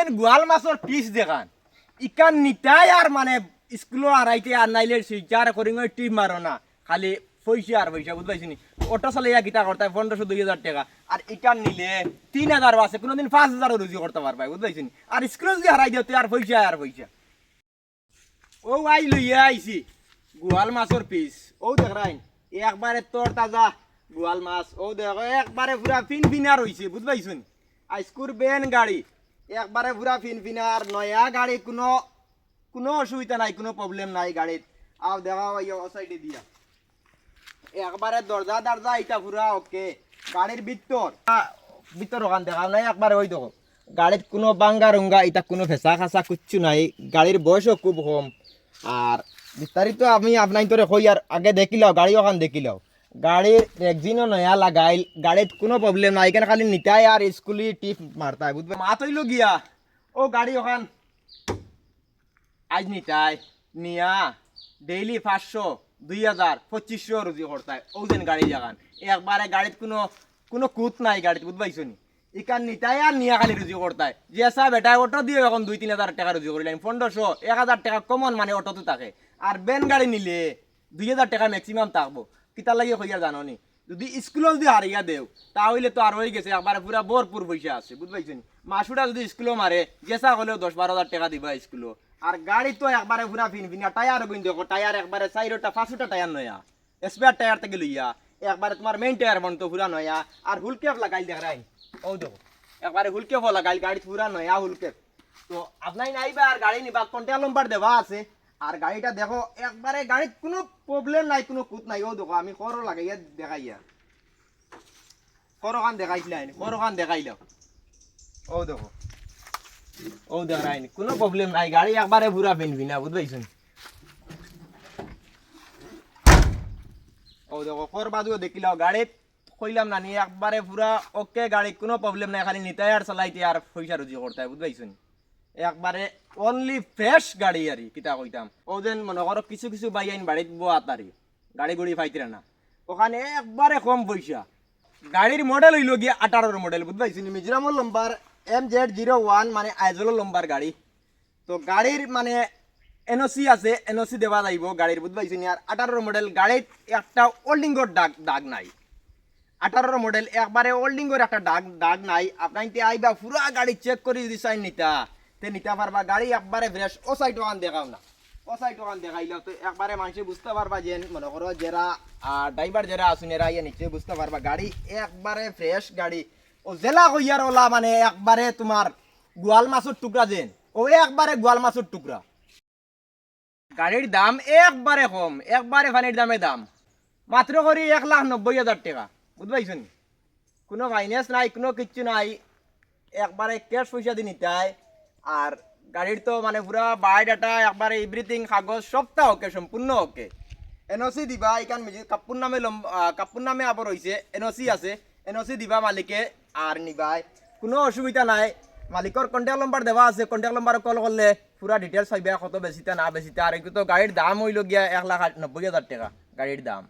যেন গোয়াল মাছর পিস দেখান। ইকান নিতাই আর মানে স্কুল আড়াইতে আর নাইলে সুইচার করি টিপ মারো না। খালি পয়সা আর পয়সা বুঝবাইছি নি অটো চালাইয়া গীতা করতে পনেরোশো দুই হাজার টাকা। আর ইকান নিলে তিন হাজার আছে কোনোদিন পাঁচ হাজারও রুজি করতে পারবে বুঝবাইছি নি আর স্কুলে যদি হারাই দিও আর পয়সা আর পয়সা ও আই লইয়া আইছি। গোয়াল মাছর পিস ও দেখ রাইন একবারে তোর তাজা গোয়াল মাছ। ও দেখো একবারে পুরা ফিন ফিনার হইছে বুঝবাইছুন আইসকুর বেন গাড়ি। একবারে পুরা ফিন ফিনার নয়া গাড়ি, কোনো কোনো অসুবিধা নাই, কোনো প্রবলেম নাই গাড়িত। আও দেখা সাইডে দিয়া। একবারে দরজা দরজা এটা পুরা ওকে গাড়ির ভিতর ভিতর ওখান দেখা নাই, একবারে ওই দেখো। গাড়িত কোনো বাঙ্গা রঙ্গা এটা কোনো ফেসা খাসা কিচ্ছু নাই। গাড়ির বয়সও খুব কম। আর বিস্তারিত আমি আপনার তোরে কই, আর আগে দেখিলাও, গাড়ি ওখান দেখিলাও। গাড়ির একদিনও নয়া লাগাই গাড়িত কোনো প্রবলেম নাই। এখানে খালি নিতাই আর স্কুলি টিপ মারতাই বুঝবে মা তৈল গিয়া। ও গাড়ি ওখান আজ নিতাই, নিয়া। ডেইলি পাঁচশো, দুই হাজার পঁচিশশো রুজি করতায় যেন গাড়ি জাগান। একবারে গাড়িত কোনো কোনো কুত নাই গাড়িত বুঝবাইছো নি? ইকান নিতাই আর নিয়া খালি রুজি করতায় যে সা বেটা অটো দিয়ে এখন দুই, তিন হাজার টাকা রুজি করিলাম পনেরোশো এক হাজার টাকা কমন মানে অটোতে থাকে। আর বেন গাড়ি নিলে, দুই হাজার টাকা ম্যাক্সিমাম থাকব। কিতার লাগে হইয়া জানো নি যদি স্কুলও যদি হারিয়া দেও তাহলে তো আর হয়ে গেছে একবারে পুরা ভরপুর পয়সা আছে বুঝবাইছো নি মাসুটা যদি স্কুলও মারে জেসা হলেও দশ বারো হাজার টাকা দিবা স্কুলও। আর গাড়ি তো একবারে পুরা ফিন ফিনা টায়ার কিন্তু দেখো টায়ার একবারে চাইরোটা, পাঁচশোটা টায়ার নয়া। স্পেয়ার টায়ার থেকে লইয়া, একবারে তোমার মেইন টায়ার বন্ধ পুরা নয়া। আর হুলকেপ লাগাইল দেখ রাই ও দেখো, একবারে হুলকেপ লাগাইল গাড়ি পুরা নয়া হুলকেপ তো আপনাই নাইবা আর গাড়ি নিবা কন্টেল নম্বর দেওয়া আছে আর গাড়িটা দেখো একবারে গাড়িত কোনো প্রবলেম নাই, কোনো কুত নাই ও দেখো, আমি করো লাগাইয়া দেখাইয়া করো খান দেখাইছিলাম করো খান দেখাইলাম ও দেখো। ও দেখাইনি কোনো প্রবলেম নাই, গাড়ি একবারে পুরা পিনবি না বুঝবাইছেন ও দেখো কর বাজুও দেখিলাও গাড়িত কইলাম না নি একবারে পুরা ওকে গাড়ি কোনো প্রবলেম নাই, খালি নিতাই আর চালাইতে আর পয়সা রুজি করতে বুঝবাইছেন একবারে অনলি ফ্রেশ গাড়ি আর, কিতা কইতাম। ও যেন মনে করো কিছু কিছু বাই আইন বাড়িত বোয়া তারি গাড়ি গুড়ি ফাইতে না। ওখানে একবারে কম পয়সা। গাড়ির মডেল হইল গিয়ে আঠারোর মডেল বুঝবাইছেন মিজোরামের লম্বার এম জেড জিরো ওয়ান মানে আইজলের লম্বার গাড়ি। তো গাড়ির মানে এনওসি আছে এনওসি দেওয়া যাইব গাড়ির বুঝবাইছেন আর আঠারোর মডেল গাড়িত একটা ওল্ডিংর দাগ দাগ নাই। আঠারোর মডেল একবারে ওল্ডিংয়ের একটা দাগ দাগ নাই। আপনার আইবা পুরা গাড়ি চেক করে যদি চাই নিতা। তে নিতে পারবা, গাড়ি একবারে ফ্রেশ ও সাইড ওখান দেখাও না। ও সাইড ওখান দেখাইলে তো একবারে মানুষে বুঝতে পারবা যে মনে করো যারা ড্রাইভার যারা আসুন এরা ইয়ে নিচে বুঝতে পারবা গাড়ি একবারে ফ্রেশ গাড়ি। ও জেলা কইয়ার ওলা মানে একবারে তোমার গোয়াল মাছের টুকরা যেন। ও একবারে গোয়াল মাছের টুকরা গাড়ির দাম একবারে কম একবারে ফানির দামে দাম। মাত্র করি এক লাখ নব্বই হাজার টাকা বুঝবাইছেন কোনো ফাইন্যান্স নাই, কোনো কিচ্ছু নাই। একবারে ক্যাশ পয়সা দিয়ে নিতে হয় আর গাড়ির তো মানে পুরা বায়োডাটা, একবারে এভরিথিং কাগজ সবটা ওকে, সম্পূর্ণ ওকে। এনওসি দিবা এখান মিজি কাপুর নামে কাপুর নামে আবার হয়েছে এনওসি আছে। এনওসি দিবা মালিকে আর নিবাই। কোনো অসুবিধা নাই। মালিকর কন্ট্যাক্ট নম্বর দেওয়া আছে কন্ট্যাক্ট নম্বর কল করলে পুরা ডিটেলস পাইবা কত বেশিটা না বেশিটা আর একটু তো গাড়ির দাম হইল এক লাখ নব্বই হাজার টাকা গাড়ির দাম।